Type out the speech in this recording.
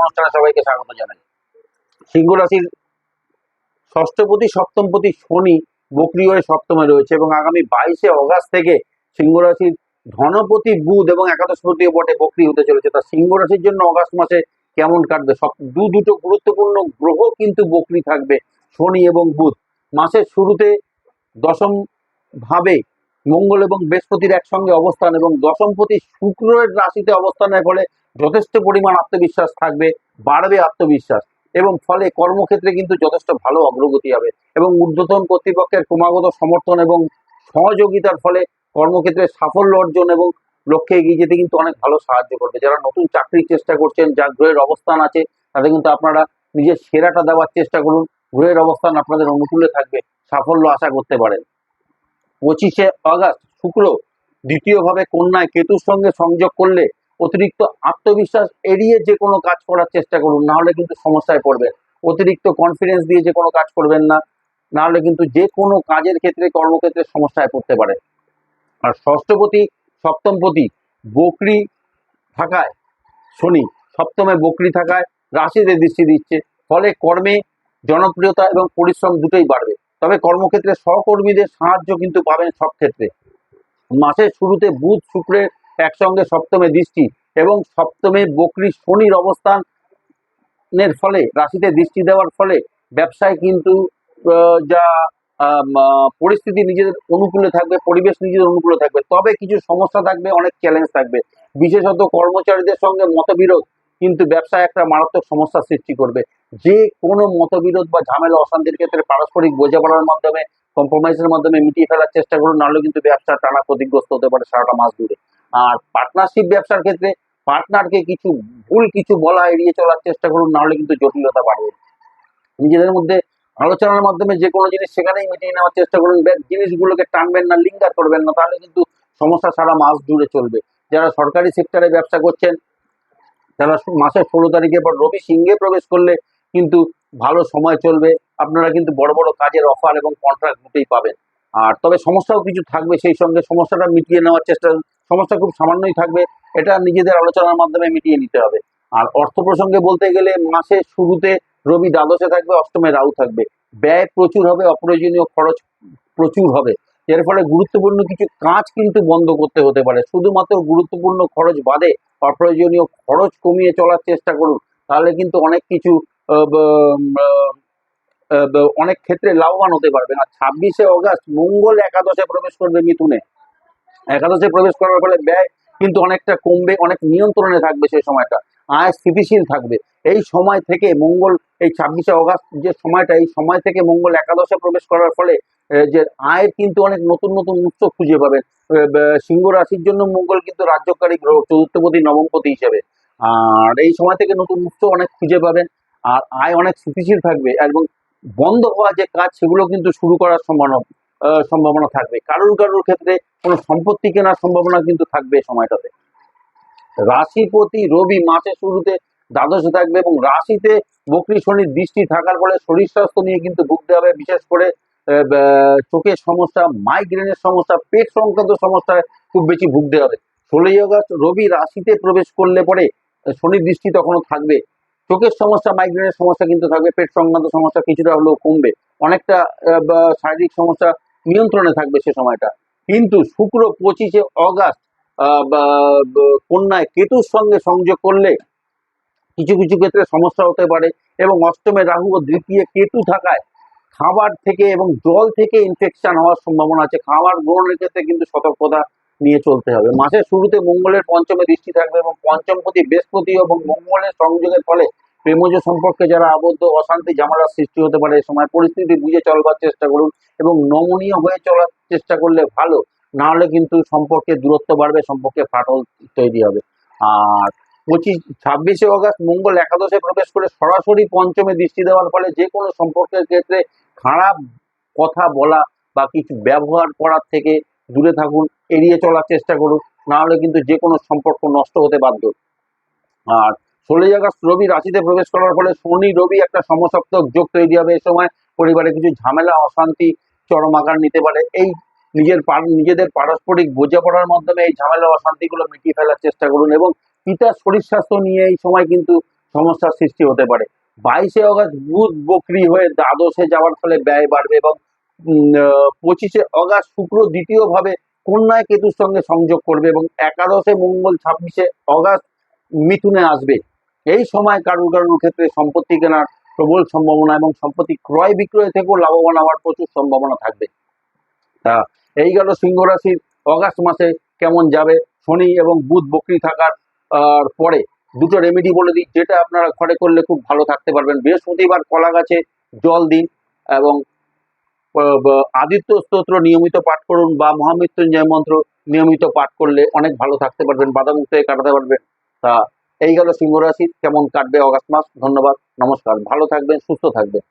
অনুষ্ঠানে সবাইকে রাশির ষষ্ঠপতি শনি বক্রি হয়ে রয়েছে এবং আগামী বাইশে অগাস্ট থেকে ধনপতি বুধ এবং একাদশপতি বটে বক্রি হতে চলেছে। তা সিংহ রাশির জন্য অগাস্ট মাসে কেমন কাটবে? সব দু দুটো গুরুত্বপূর্ণ গ্রহ কিন্তু বক্রি থাকবে, শনি এবং বুধ। মাসের শুরুতে দশম ভাবে মঙ্গল এবং বৃহস্পতির একসঙ্গে অবস্থান এবং দশমপতি শুক্রের রাশিতে অবস্থানের ফলে যথেষ্ট পরিমাণ আত্মবিশ্বাস থাকবে, বাড়বে আত্মবিশ্বাস এবং ফলে কর্মক্ষেত্রে কিন্তু যথেষ্ট ভালো অগ্রগতি হবে এবং ঊর্ধ্বতন কর্তৃপক্ষের ক্রমাগত সমর্থন এবং সহযোগিতার ফলে কর্মক্ষেত্রে সাফল্য অর্জন এবং লক্ষ্যে এগিয়ে যেতে কিন্তু অনেক ভালো সাহায্য করবে। যারা নতুন চাকরির চেষ্টা করছেন, যার গ্রহের অবস্থান আছে, তাদের কিন্তু আপনারা নিজের সেরাটা দেওয়ার চেষ্টা করুন। গ্রহের অবস্থান আপনাদের অনুকূলে থাকবে, সাফল্য আশা করতে পারেন। পঁচিশে আগস্ট শুক্র, দ্বিতীয়ভাবে কন্যায় কেতুর সঙ্গে সংযোগ করলে অতিরিক্ত আত্মবিশ্বাস এড়িয়ে যে কোনো কাজ করার চেষ্টা করুন, না হলে কিন্তু সমস্যায় পড়বেন। অতিরিক্ত কনফিডেন্স দিয়ে যে কোনো কাজ করবেন না না হলে কিন্তু যে কোনো কাজের ক্ষেত্রে, কর্মক্ষেত্রে সমস্যায় পড়তে পারে। আর ষষ্ঠপতি, সপ্তমপতি, বকরি থাকায়, শনি, সপ্তমে বকরি থাকায় রাশিতে দৃষ্টি দিচ্ছে। ফলে কর্মে জনপ্রিয়তা এবং পরিশ্রম দুটোই বাড়বে। তবে কর্মক্ষেত্রে সহকর্মীদের সাহায্য কিন্তু পাবেন সব ক্ষেত্রে। মাসের শুরুতে বুধ শুক্রের একসঙ্গে সপ্তমে দৃষ্টি এবং সপ্তমে বকরি শনির অবস্থানের ফলে, রাশিতে দৃষ্টি দেওয়ার ফলে ব্যবসায় কিন্তু যা পরিস্থিতি নিজেদের অনুকূলে থাকবে, পরিবেশ নিজেদের অনুকূলে থাকবে। তবে কিছু সমস্যা থাকবে, অনেক চ্যালেঞ্জ থাকবে। বিশেষত কর্মচারীদের সঙ্গে মতবিরোধ কিন্তু ব্যবসায় একটা মারাত্মক সমস্যার সৃষ্টি করবে। যে কোনো মতবিরোধ বা ঝামেলা অশান্তির ক্ষেত্রে পারস্পরিক বোঝাপড়ার মাধ্যমে কম্প্রোমাইজের মাধ্যমে মিটিয়ে ফেলার চেষ্টা করুন, নাহলে কিন্তু ব্যবসা টানা ক্ষতিগ্রস্ত হতে পারে সারাটা মাস জুড়ে আর পার্টনারশিপ ব্যবসার ক্ষেত্রে পার্টনারকে কিছু ভুল কিছু বলা এড়িয়ে চলার চেষ্টা করুন, নাহলে কিন্তু জটিলতা বাড়বে। নিজেদের মধ্যে আলোচনার মাধ্যমে যে কোনো জিনিস সেখানেই মিটিয়ে নেওয়ার চেষ্টা করুন জিনিসগুলোকে টানবেন না, লিঙ্গার করবেন না, তাহলে কিন্তু সমস্যা সারা মাস জুড়ে চলবে। যারা সরকারি সেক্টরে ব্যবসা করছেন সু- মাসের ষোলো তারিখে পর রবি সিংহে প্রবেশ করলে কিন্তু ভালো সময় চলবে। আপনারা কিন্তু বড় বড় কাজের অফার এবং কন্ট্রাক্ট দুটোই পাবেন। আর তবে সমস্যাও কিছু থাকবে সেই সঙ্গে। সমস্যাটা মিটিয়ে নেওয়ার চেষ্টা, সমস্যা খুব সামান্যই থাকবে। এটা নিজেদের আলোচনার মাধ্যমে মিটিয়ে নিতে হবে। আর অর্থ প্রসঙ্গে বলতে গেলে মাসে শুরুতে রবি দ্বাদশে থাকবে, অষ্টমে রাহু থাকবে। ব্যয় প্রচুর হবে, অপ্রয়োজনীয় খরচ প্রচুর হবে। এর ফলে গুরুত্বপূর্ণ কিছু কাজ কিন্তু বন্ধ করতে হতে পারে। শুধুমাত্র গুরুত্বপূর্ণ খরচ বাদে অপ্রয়োজনীয় খরচ কমিয়ে চলার চেষ্টা করুন। তাহলে কিন্তু অনেক কিছু অনেক ক্ষেত্রে লাভবান হতে পারবেন। আর ছাব্বিশে অগাস্ট মঙ্গল একাদশে প্রবেশ করবে মিথুনে। একাদশে প্রবেশ করার ফলে ব্যয় কিন্তু অনেকটা কমবে, অনেক নিয়ন্ত্রণে থাকবে সেই সময়টা। আয় স্থিতিশীল থাকবে। এই সময় থেকে মঙ্গল এই ছাব্বিশে অগাস্ট যে সময়টা, এই সময় থেকে মঙ্গল একাদশে প্রবেশ করার ফলে যে আয়ের কিন্তু অনেক নতুন নতুন উৎস খুঁজে পাবেন। সিংহ রাশির জন্য মঙ্গল কিন্তু রাজ্যকারী গ্রহ, চতুর্থপতি, নবমপতি হিসেবে। আর এই সময় থেকে নতুন উৎস অনেক খুঁজে পাবেন, আর আয় অনেক স্থিতিশীল থাকবে, এবং বন্ধ হওয়া যে কাজ, সেগুলো কিন্তু শুরু করার সম্ভাবনা সম্ভাবনা থাকবে। কারোর কারোর ক্ষেত্রে কোনো সম্পত্তি কেনার সম্ভাবনা কিন্তু থাকবে এই সময়টাতে। রাশিপতি রবি মাসের শুরুতে দ্বাদশে থাকবে এবং রাশিতে বকরি শনির দৃষ্টি থাকার ফলে শরীর স্বাস্থ্য নিয়ে কিন্তু ভুগতে হবে, বিশেষ করে চোখের সমস্যা মাইগ্রেনের সমস্যা, পেট সংক্রান্ত সমস্যায় খুব বেশি ভুগতে হবে। ষোলোই আগস্ট রবি রাশিতে প্রবেশ করলে পরে শনির দৃষ্টি তখনও থাকবে। চোখের সমস্যা মাইগ্রেনের সমস্যা কিন্তু থাকবে, পেট সংক্রান্ত সমস্যা কিছুটা হলেও কমবে। অনেকটা শারীরিক সমস্যা নিয়ন্ত্রণে থাকবে সে সময়টা। কিন্তু শুক্র পঁচিশে অগাস্ট কন্যায় কেতুর সঙ্গে সংযোগ করলে কিছু কিছু ক্ষেত্রে সমস্যা হতে পারে এবং অষ্টমে রাহু ও দ্বিতীয় কেতু থাকায় খাবার থেকে এবং জল থেকে ইনফেকশন হওয়ার সম্ভাবনা আছে। খাবার গ্রহণের ক্ষেত্রে কিন্তু সতর্কতা নিয়ে চলতে হবে। মাসের শুরুতে মঙ্গলের পঞ্চমে দৃষ্টি থাকবে এবং পঞ্চমপতি বৃহস্পতি এবং মঙ্গলের সংযোগের ফলে প্রেমজ সম্পর্কে যারা আবদ্ধ, অশান্তি, ঝামেলার সৃষ্টি হতে পারে, এই সময় পরিস্থিতি বুঝে চলবার চেষ্টা করুন এবং নমনীয় হয়ে চলার চেষ্টা করলে ভালো। না হলে কিন্তু সম্পর্কে দূরত্ব বাড়বে, সম্পর্কে ফাটল তৈরি হবে। আর পঁচিশ, ছাব্বিশে অগাস্ট মঙ্গল একাদশে প্রবেশ করে সরাসরি পঞ্চমে দৃষ্টি দেওয়ার ফলে যে কোনো সম্পর্কের ক্ষেত্রে খারাপ কথা বলা বা কিছু ব্যবহার করার থেকে দূরে থাকুন, এড়িয়ে চলার চেষ্টা করুন, না হলে কিন্তু যে কোনো সম্পর্ক নষ্ট হতে বাধ্য। আর ষোলোই আগস্ট রবি রাশিতে প্রবেশ করার ফলে শনি, রবি একটা সমসপ্তক যোগ তৈরি হবে। এই সময় পরিবারে কিছু ঝামেলা, অশান্তি, চরম আকার নিতে পারে। এই নিজের নিজেদের পারস্পরিক বোঝাপড়ার মাধ্যমে এই ঝামেলা, অশান্তিগুলো মিটিয়ে ফেলার চেষ্টা করুন এবং পিতার শরীর স্বাস্থ্য নিয়ে এই সময় কিন্তু সমস্যার সৃষ্টি হতে পারে। বাইশে অগাস্ট বুধ বকরি হয়ে দ্বাদশে যাওয়ার ফলে ব্যয় বাড়বে এবং পঁচিশে অগাস্ট শুক্র দ্বিতীয়ভাবে কন্যায় কেতুর সঙ্গে সংযোগ করবে এবং একাদশে মঙ্গল ছাব্বিশে অগাস্ট মিথুনে আসবে। এই সময় কারুর কারুর ক্ষেত্রে সম্পত্তি কেনার প্রবল সম্ভাবনা এবং সম্পত্তি ক্রয় বিক্রয় থেকেও লাভবান হওয়ার প্রচুর সম্ভাবনা থাকবে। তা এই গেল সিংহ রাশির অগাস্ট মাসে কেমন যাবে শনি এবং বুধ বকরি থাকার আর পরে দুটো রেমেডি বলে দিই, যেটা আপনারা ঘরে করলে খুব ভালো থাকতে পারবেন। বৃহস্পতিবার কলা গাছে জল দিন এবং আদিত্য স্তোত্র নিয়মিত পাঠ করুন বা মহামৃত্যুঞ্জয় মন্ত্র নিয়মিত পাঠ করলে অনেক ভালো থাকতে পারবেন, বাধামুক্ত হয়ে কাটাতে পারবেন। তা এই গেল সিংহ রাশি, কেমন কাটবে অগাস্ট মাস? ধন্যবাদ, নমস্কার, ভালো থাকবেন, সুস্থ থাকবেন।